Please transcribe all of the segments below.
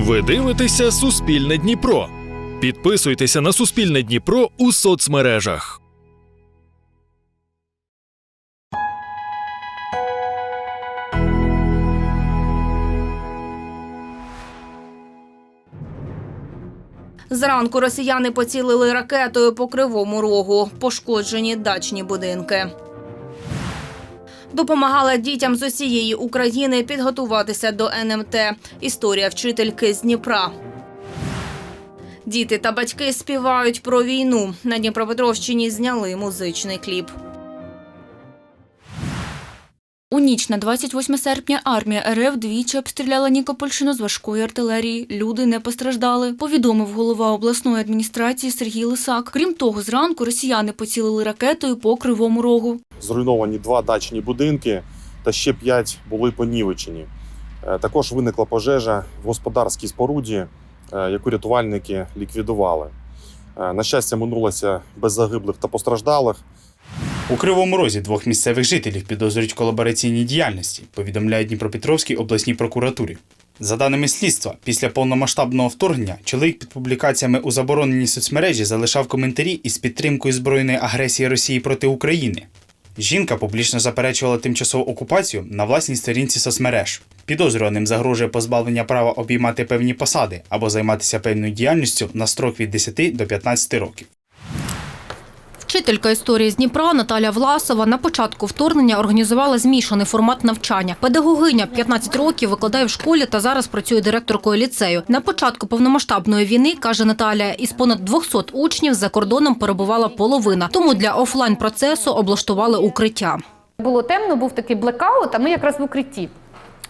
Ви дивитеся Суспільне Дніпро. Підписуйтеся на Суспільне Дніпро у соцмережах. Зранку росіяни поцілили ракетою по кривому рогу, пошкоджені дачні будинки. Допомагала дітям з усієї України підготуватися до НМТ. Історія вчительки з Дніпра. Діти та батьки співають про війну. На Дніпропетровщині зняли музичний кліп. У ніч на 28 серпня армія РФ двічі обстріляла Нікопольщину з важкої артилерії. Люди не постраждали. Повідомив голова обласної адміністрації Сергій Лисак. Крім того, зранку росіяни поцілили ракетою по кривому рогу. Зруйновані два дачні будинки та ще п'ять були понівечені. Е, Також виникла пожежа в господарській споруді, е, яку рятувальники ліквідували. Е, На щастя, минулося без загиблих та постраждалих. У Кривому Розі двох місцевих жителів підозрюють колабораційній діяльності, повідомляють Дніпропетровській обласній прокуратурі. За даними слідства, після повномасштабного вторгнення чоловік під публікаціями у забороненій соцмережі залишав коментарі із підтримкою збройної агресії Росії проти України. Жінка публічно заперечувала тимчасову окупацію на власній сторінці соцмереж. Підозрюваним загрожує позбавлення права обіймати певні посади або займатися певною діяльністю на строк від 10 до 15 років. Вчителька історії з Дніпра Наталя Власова на початку вторгнення організувала змішаний формат навчання. Педагогиня 15 років викладає в школі та зараз працює директоркою ліцею. На початку повномасштабної війни каже Наталя, із понад 200 учнів за кордоном перебувала половина. Тому для офлайн процесу облаштували укриття. Було темно, був такий блекаут, а ми якраз в укритті.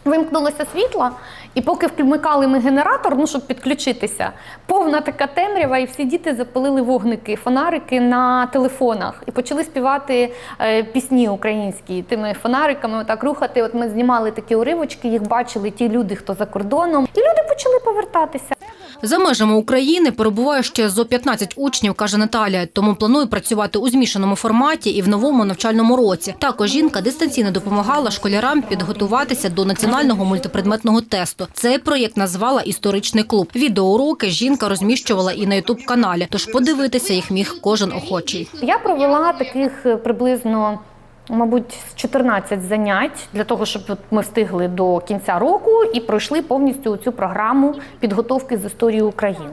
Вимкнулося світло, і поки вмикали ми генератор, ну щоб підключитися, повна така темрява, і всі діти запалили вогники, фонарики на телефонах і почали співати е, пісні українські тими фонариками, отак рухати. От ми знімали такі уривочки, їх бачили ті люди, хто за кордоном, і люди почали повертатися. За межами України перебуває ще зо 15 учнів, каже Наталя. Тому планує працювати у змішаному форматі і в новому навчальному році. Також жінка дистанційно допомагала школярам підготуватися до національного мультипредметного тесту. Цей проєкт назвала історичний клуб. Відеоуроки жінка розміщувала і на ютуб каналі. Тож подивитися їх міг кожен охочий. Я провела таких приблизно. Мабуть, з 14 занять для того, щоб ми встигли до кінця року і пройшли повністю цю програму підготовки з історії України.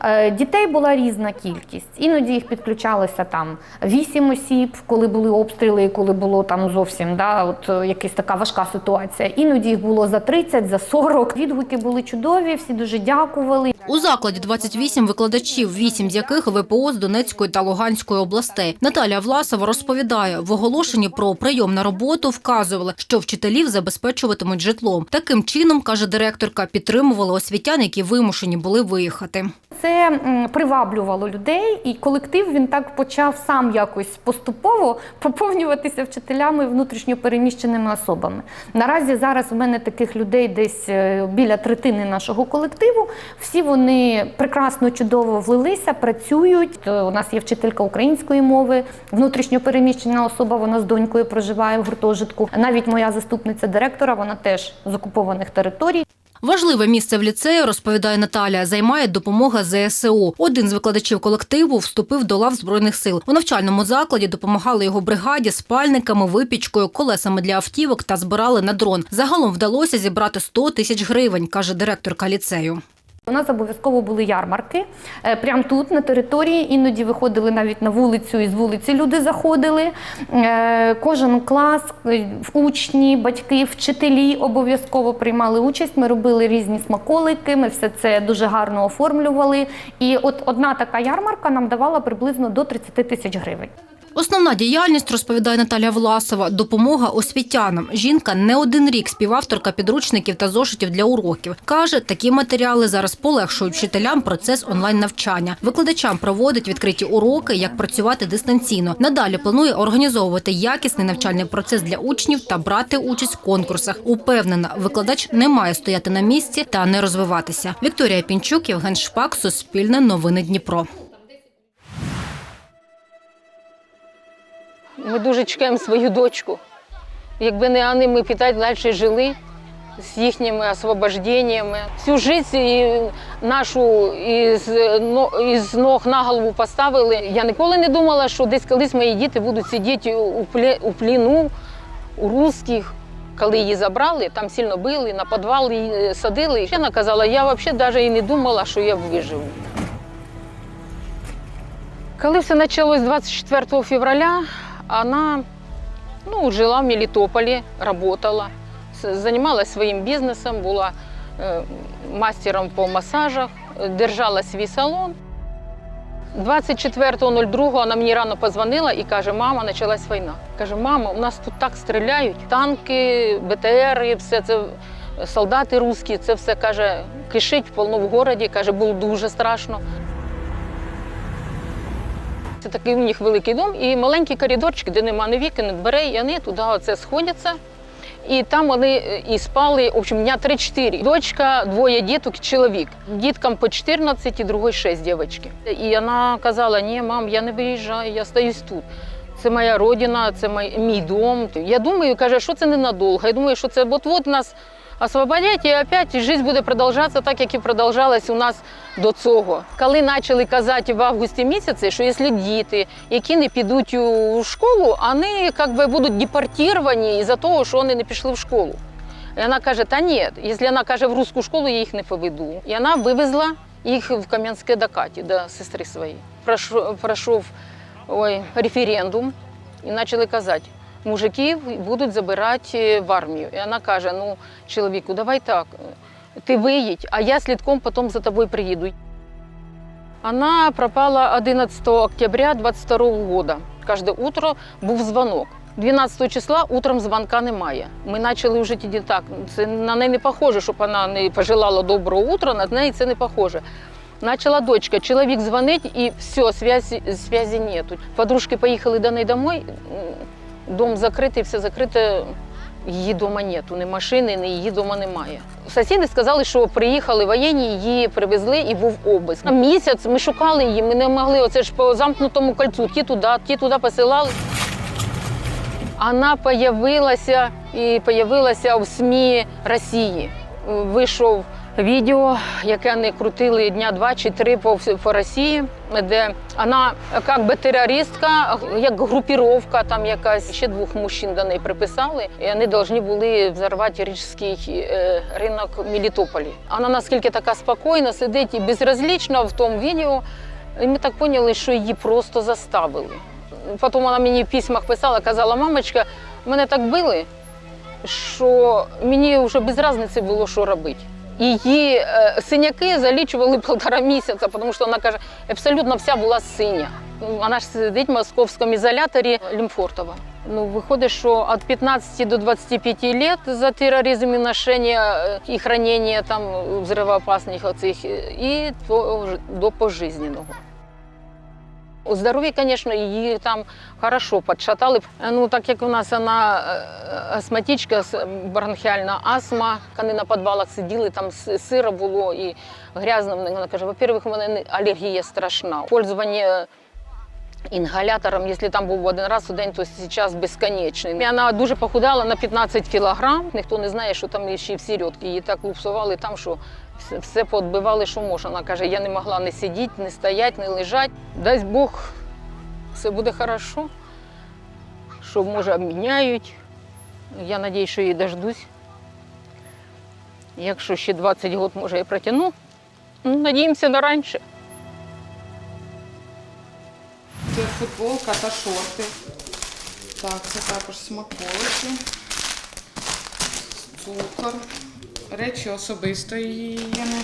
Е, Дітей була різна кількість. Іноді їх підключалося там 8 осіб, коли були обстріли, коли було там зовсім да, от е, якась така важка ситуація. Іноді їх було за 30, за 40. Відгуки були чудові, всі дуже дякували. У закладі 28 викладачів, 8 з яких ВПО з Донецької та Луганської областей. Наталя Власова розповідає, в оголошенні про прийом на роботу вказували, що вчителів забезпечуватимуть житлом. Таким чином, каже директорка, підтримували освітян, які вимушені були виїхати. Це приваблювало людей, і колектив він так почав сам якось поступово поповнюватися вчителями внутрішньо переміщеними особами. Наразі зараз у мене таких людей десь е, біля третини нашого колективу. Всі вони прекрасно, чудово влилися, працюють. Е, У нас є вчителька української мови, внутрішньо переміщена особа. Вона з донькою проживає в гуртожитку. Навіть моя заступниця директора, вона теж з окупованих територій. Важливе місце в ліцею, розповідає Наталя, займає допомога ЗСУ. Один з викладачів колективу вступив до лав збройних сил. У навчальному закладі допомагали його бригаді спальниками, випічкою, колесами для автівок та збирали на дрон. Загалом вдалося зібрати 100 тисяч гривень, каже директорка ліцею. У нас обов'язково були ярмарки. Е, Прямо тут, на території, іноді виходили навіть на вулицю, і з вулиці люди заходили. Е, Кожен клас, е, учні, батьки, вчителі обов'язково приймали участь. Ми робили різні смаколики, ми все це дуже гарно оформлювали. І от одна така ярмарка нам давала приблизно до 30 тисяч гривень. Основна діяльність, розповідає Наталя Власова, допомога освітянам. Жінка не один рік співавторка підручників та зошитів для уроків. Каже, такі матеріали зараз полегшують вчителям процес онлайн-навчання. Викладачам проводить відкриті уроки, як працювати дистанційно. Надалі планує організовувати якісний навчальний процес для учнів та брати участь в конкурсах. Упевнена, викладач не має стояти на місці та не розвиватися. Вікторія Пінчук, Євген Шпак, Суспільне новини Дніпро. Ми дуже чекаємо свою дочку. Якби не Анни, ми так далі жили. з їхніми освобожденнями. Всю життя нашу із, із ног на голову поставили. Я ніколи не думала, що десь колись мої діти будуть сидіти у, пліну у русських. Коли її забрали, там сильно били, на підвал її садили. І вона казала, я взагалі навіть і не думала, що я виживу. Коли все почалось 24 февраля, вона ну, жила в Мелітополі, працювала, с- займалася своїм бізнесом, була е, мастером по масажах, е, держала свій салон. 24.02 вона мені рано позвонила і каже, мама, почалась війна. Каже, мама, у нас тут так стріляють, танки, БТРи, все це солдати русські, це все каже, кишить повно в городі, каже, було дуже страшно. Це такий у них великий дом і маленький коридорчик, де нема ні вікон, ні дверей, і вони туди оце сходяться. І там вони е, і спали, в общем, дня 3-4. Дочка, двоє діток, чоловік. Діткам по 14 і другої 6 дівчатки. І вона казала: ні, мам, я не виїжджаю, я стаюсь тут. Це моя родина, це мій дом. Я думаю, каже, що це ненадовго. Я думаю, що це от-от нас освободять, і опять життя буде продовжуватися так, як і продовжалась у нас до цього. Коли почали казати в августі місяці, що якщо діти, які не підуть у школу, вони як би, будуть депортовані із-за того, що вони не пішли в школу. І вона каже, та ні, якщо вона каже в русську школу, я їх не поведу. І вона вивезла їх в Кам'янське до Каті, до сестри своєї. Пройшов ой, референдум і почали казати, мужиків будуть забирати в армію. І вона каже: ну, чоловіку, давай так, ти виїдь, а я слідком потім за тобою приїду. Она пропала 11 октября 22 года. Кожне утро був дзвонок. 12 числа утром дзвонка немає. Ми почали вже тоді так. Це на неї не похоже, щоб вона не пожелала доброго утра, на неї це не похоже. Начала дочка, чоловік дзвонить і все, связі, связі нету. Подружки поїхали до неї домой, дом закритий, все закрите, її вдома нету, ні машини, ні її вдома немає. Сусіди сказали, що приїхали воєнні, її привезли і був обиск. На місяць ми шукали її, ми не могли. Оце ж по замкнутому кольцу. Ті туди, ті туди посилали. Вона появилася і появилася в СМІ Росії. Вийшов відео, яке вони крутили дня два чи три по, по Росії, де вона як би терористка, як групіровка там якась. Ще двох мужчин до неї приписали, і вони повинні були взорвати рижський е, ринок Мелітополі. Вона наскільки така спокійна, сидить і безразлічна в тому відео. І ми так поняли, що її просто заставили. Потім вона мені в письмах писала, казала, мамочка, мене так били, що мені вже без різниці було, що робити. Її е, синяки залічували півтора місяця, тому що вона каже, абсолютно вся була синя. Вона ж сидить в московському ізоляторі Лімфортова. Ну, виходить, що від 15 до 25 років за тероризм і ношення е, і хранення там взривоопасних оцих, е, і до, до пожизненого. У здоров'ї, звісно, її там хорошо підшатали. Ну, так як у нас вона е, астматичка, бронхіальна астма, коли на підвалах сиділи, там сиро було і грязно. Вона каже, во-первых, у мене алергія страшна. Пользування інгалятором, якщо там був один раз у день, то зараз безконечний. Вона дуже похудала на 15 кілограм. Ніхто не знає, що там ще й в сірьотки. Її так лупсували там, що все- поотбивали, що можна. Вона каже, я не могла не сидіти, не стояти, не лежати. Дасть Бог, все буде хорошо, що може обміняють. Я сподіваюся, що її дождусь. Якщо ще 20 років, може, я протягну. Ну, Надіємося на раніше. Це футболка та шорти. Так, це також смаколики, цукор, речі особистої гігієни,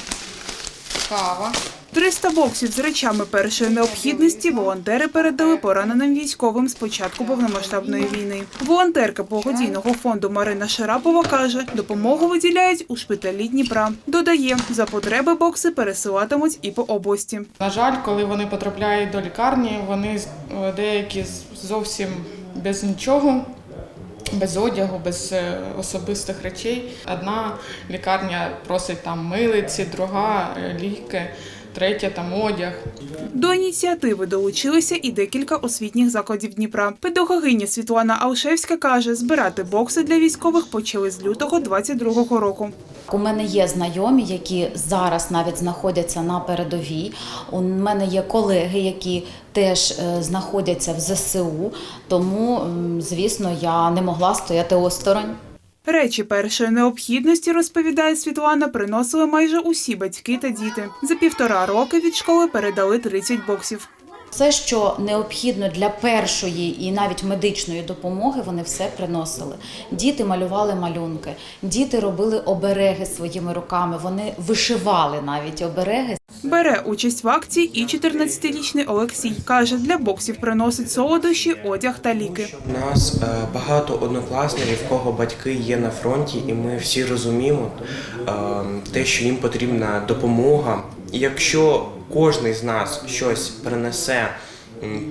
кава. 300 боксів з речами першої необхідності волонтери передали пораненим військовим з початку повномасштабної війни. Волонтерка благодійного фонду Марина Шарапова каже, допомогу виділяють у шпиталі Дніпра. Додає, за потреби бокси пересилатимуть і по області. На жаль, коли вони потрапляють до лікарні, вони з- е, деякі зовсім без нічого. Без одягу, без е, особистих речей. Одна лікарня просить там милиці, друга е, ліки. Третє там одяг. До ініціативи долучилися і декілька освітніх закладів Дніпра. Педагогиня Світлана Алшевська каже, збирати бокси для військових почали з лютого 22-го року. У мене є знайомі, які зараз навіть знаходяться на передовій. У мене є колеги, які теж е, знаходяться в ЗСУ. Тому, звісно, я не могла стояти осторонь. Речі першої необхідності, розповідає Світлана, приносили майже усі батьки та діти. За півтора роки від школи передали 30 боксів. Все, що необхідно для першої і навіть медичної допомоги, вони все приносили. Діти малювали малюнки, діти робили обереги своїми руками. Вони вишивали навіть обереги. Бере участь в акції і 14-річний Олексій. Каже, для боксів приносить солодощі, одяг та ліки. У нас е, багато однокласників, в кого батьки є на фронті, і ми всі розуміємо е, те, що їм потрібна допомога. І якщо кожен з нас щось принесе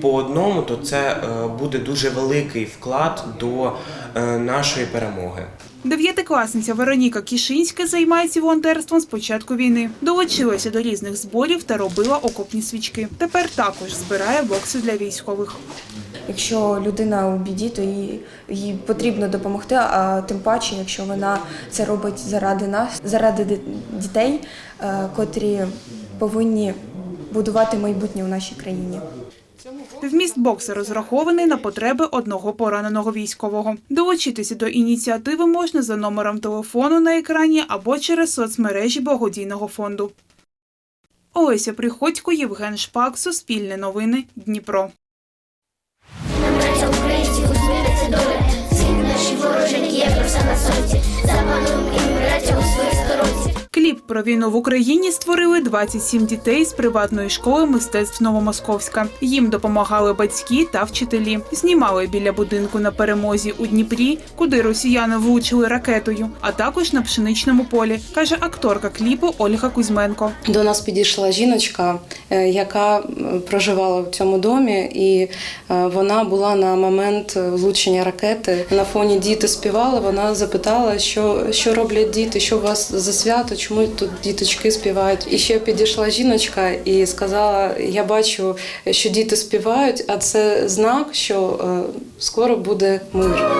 по одному, то це е, буде дуже великий вклад до е, нашої перемоги. Дев'ятикласниця Вероніка Кішинська займається волонтерством з початку війни. Долучилася до різних зборів та робила окопні свічки. Тепер також збирає бокси для військових. Якщо людина у біді, то їй, їй потрібно допомогти. А тим паче, якщо вона це робить заради нас, заради дітей, е, котрі повинні будувати майбутнє у нашій країні. Вміст бокса розрахований на потреби одного пораненого військового. Долучитися до ініціативи можна за номером телефону на екрані або через соцмережі благодійного фонду. Олеся Приходько, Євген Шпак, Суспільне новини, Дніпро. Всі наші вороженьки є про все на сонці. Запануємо і браття у своїй сторонці. Кліп про війну в Україні створили 27 дітей з приватної школи мистецтв Новомосковська. Їм допомагали батьки та вчителі. Знімали біля будинку на перемозі у Дніпрі, куди росіяни влучили ракетою, а також на пшеничному полі, каже акторка кліпу Ольга Кузьменко. До нас підійшла жіночка, е, яка проживала в цьому домі, і е, вона була на момент влучення ракети. На фоні діти співали. Вона запитала, що, що роблять діти, що у вас за свято, чому тут діточки співають. І ще підійшла жіночка і сказала: Я бачу, що діти співають, а це знак, що е, скоро буде мир.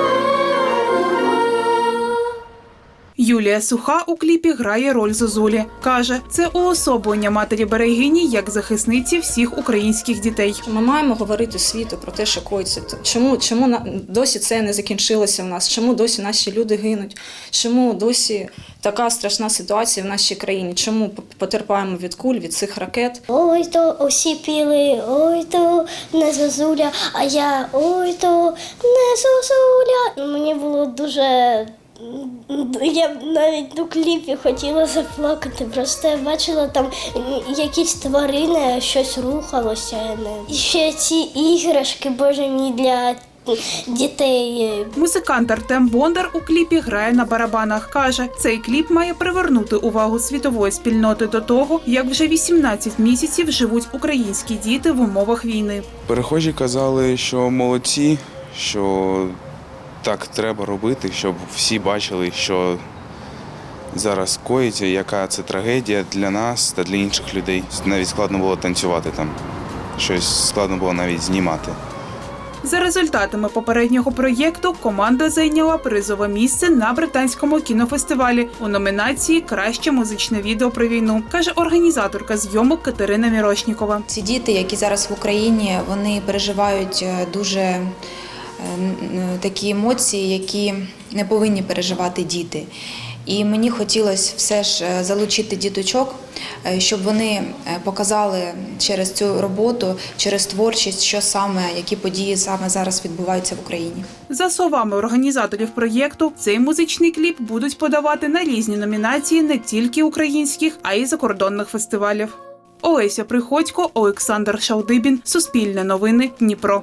Юлія Суха у кліпі грає роль Зозулі. Каже, це уособлення матері берегині як захисниці всіх українських дітей. Ми маємо говорити світу про те, що коїться. Чому, чому на- досі це не закінчилося в нас? Чому досі наші люди гинуть? Чому досі така страшна ситуація в нашій країні? Чому потерпаємо від куль, від цих ракет? Ой, то усі піли, ой, то не зозуля, а я ой, то не зозуля. Мені було дуже. Я б навіть у кліпі хотіла заплакати. Просто я бачила там якісь тварини, щось рухалося. І ще ці іграшки, боже мій, для дітей. Музикант Артем Бондар у кліпі грає на барабанах. Каже, цей кліп має привернути увагу світової спільноти до того, як вже 18 місяців живуть українські діти в умовах війни. Перехожі казали, що молодці, що так треба робити, щоб всі бачили, що зараз коїться, яка це трагедія для нас та для інших людей. Навіть складно було танцювати там. Щось складно було навіть знімати. За результатами попереднього проєкту команда зайняла призове місце на британському кінофестивалі у номінації Краще музичне відео про війну, каже організаторка зйомок Катерина Мірошнікова. Ці діти, які зараз в Україні, вони переживають е, дуже такі емоції, які не повинні переживати діти. І мені хотілося все ж е, залучити діточок, е, щоб вони е, показали через цю роботу, через творчість, що саме, які події саме зараз відбуваються в Україні. За словами організаторів проєкту, цей музичний кліп будуть подавати на різні номінації не тільки українських, а й закордонних фестивалів. Олеся Приходько, Олександр Шалдибін, Суспільне новини, Дніпро.